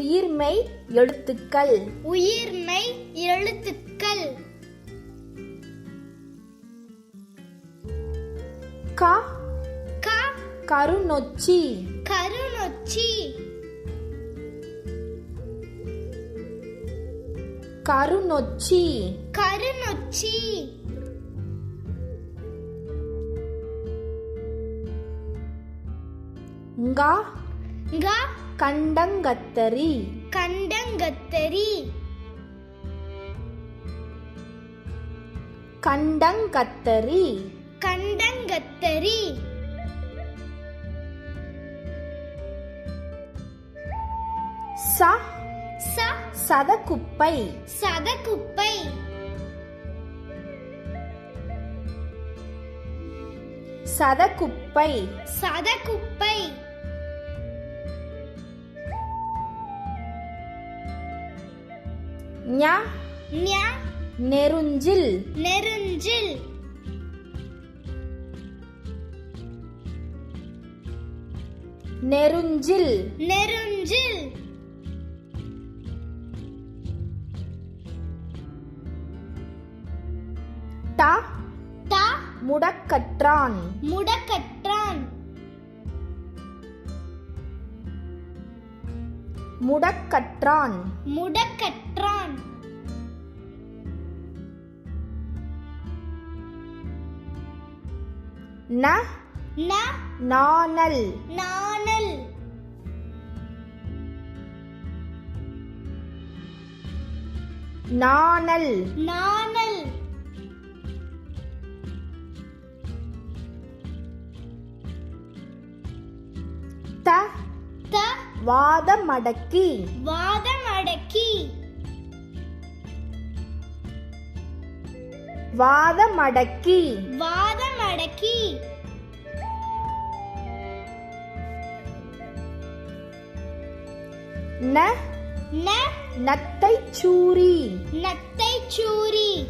உயிர்மெய் எழுத்துக்கள். உயிர்மெய் எழுத்துக்கள். க க கருநொச்சி. கருநொச்சி. கருநொச்சி. கருநொச்சி. ங்க க கண்டங்கத்தரி கண்டங்கத்தரி கண்டங்கத்தரி கண்டங்கத்தரி ச. ச. சதகுப்பை சதகுப்பை சதகுப்பை சதகுப்பை ஞ ஞ நெருஞ்சில் நெருஞ்சில் நெருஞ்சில் நெருஞ்சில் ட த முடக்கற்றான் முடக்கற்றான் முடக்கற்றான். முடக்கற்றான். ந ந நாணல். நாணல். நாணல். நாணல். த த வாதமடக்கி. வாதமடக்கி. வாதமடக்கி. வாதமடக்கி. ந. ந. நத்தை சூரி. நத்தை சூரி.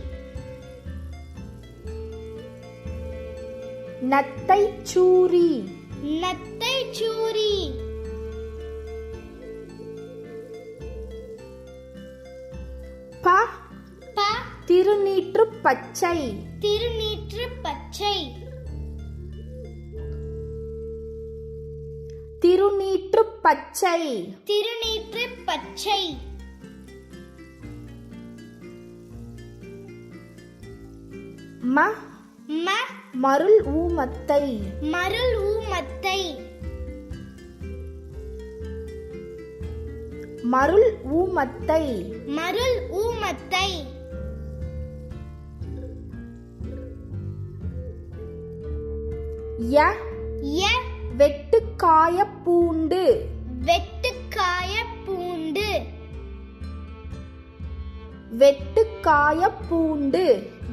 நத்தை சூரி. நத்தை சூரி. ப ப திருநீற்று பச்சை. திருநீற்று பச்சை. திருநீற்று பச்சை. திருநீற்று பச்சை. ம ம மருள் ஊமத்தை. மருள் ஊமத்தை. மருள் ஊமத்தை. மருள் ஊமத்தை. ய ய வெட்டுக்காய பூண்டு. வெட்டுக்காய பூண்டு. வெட்டுக்காய பூண்டு.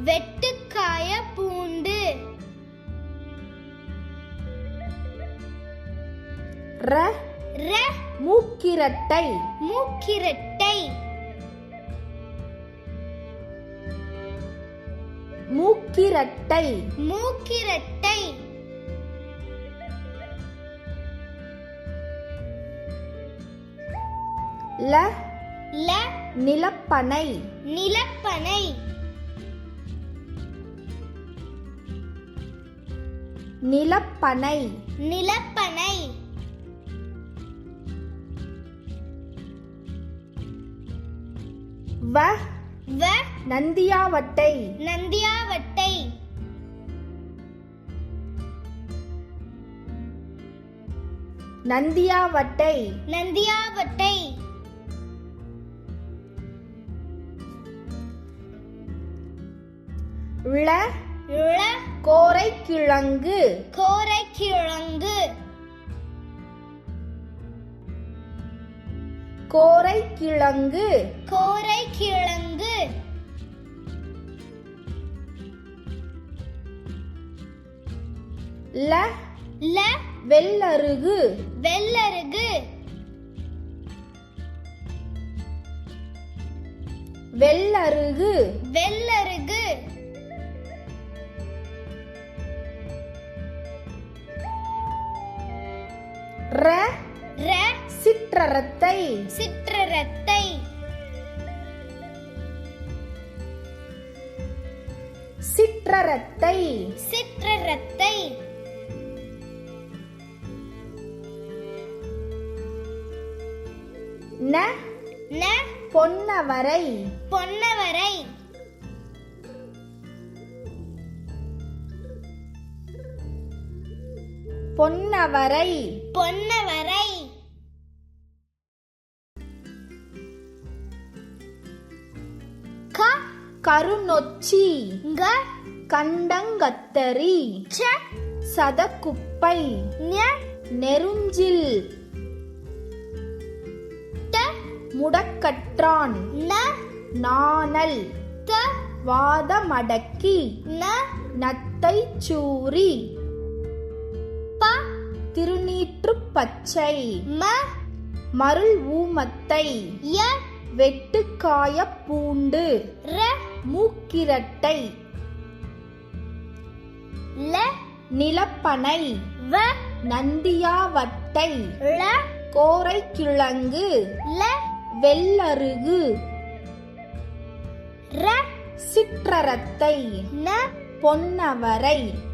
வெட்டுக்காய பூண்டு. ர ர மூக்கிரட்டை. மூக்கிரட்டை. மூக்கிரட்டை. மூக்கிரட்டை. ல ல நிலப்பனை. நிலப்பனை. நிலப்பனை. நிலப்பனை. வ வ நந்தியாவட்டை. நந்தியாவட்டை. நந்தியாவட்டை. நந்தியாவட்டை. ள ழ கோரைக்கிழங்கு. கோரைக்கிழங்கு கோரைக்கிழங்கு. கோரைக்கிழங்கு. ல ல வெள்ளருகு. வெள்ளருகு. வெள்ளருகு. வெள்ளருகு சிற்றரத்தை சிற்றரத்தை சிற்றரத்தை சிற்றரத்தை ந. ந. பொன்னவரை. பொன்னவரை. பொன்னவரை. பொன்னவரை. கருநொச்சி. க கண்டங்கத்தரி. ச சதக்குப்பை. ஞ. நெருஞ்சில். ட. முடக்கற்றான். ந. நாணல். த. வாதமடக்கி. ந. நத்தை சூரி. ப. திருநீற்றுப் பச்சை. ம. மருள் ஊமத்தை. ய. வெட்டுக்காயப் பூண்டு. ர. மூக்கிரட்டை. ல நிலப்பனை. வ நந்தியாவட்டை. ள கோரைக்கிழங்கு. ல வெள்ளருகு. ர சிற்றரத்தை. ந பொன்னவரை.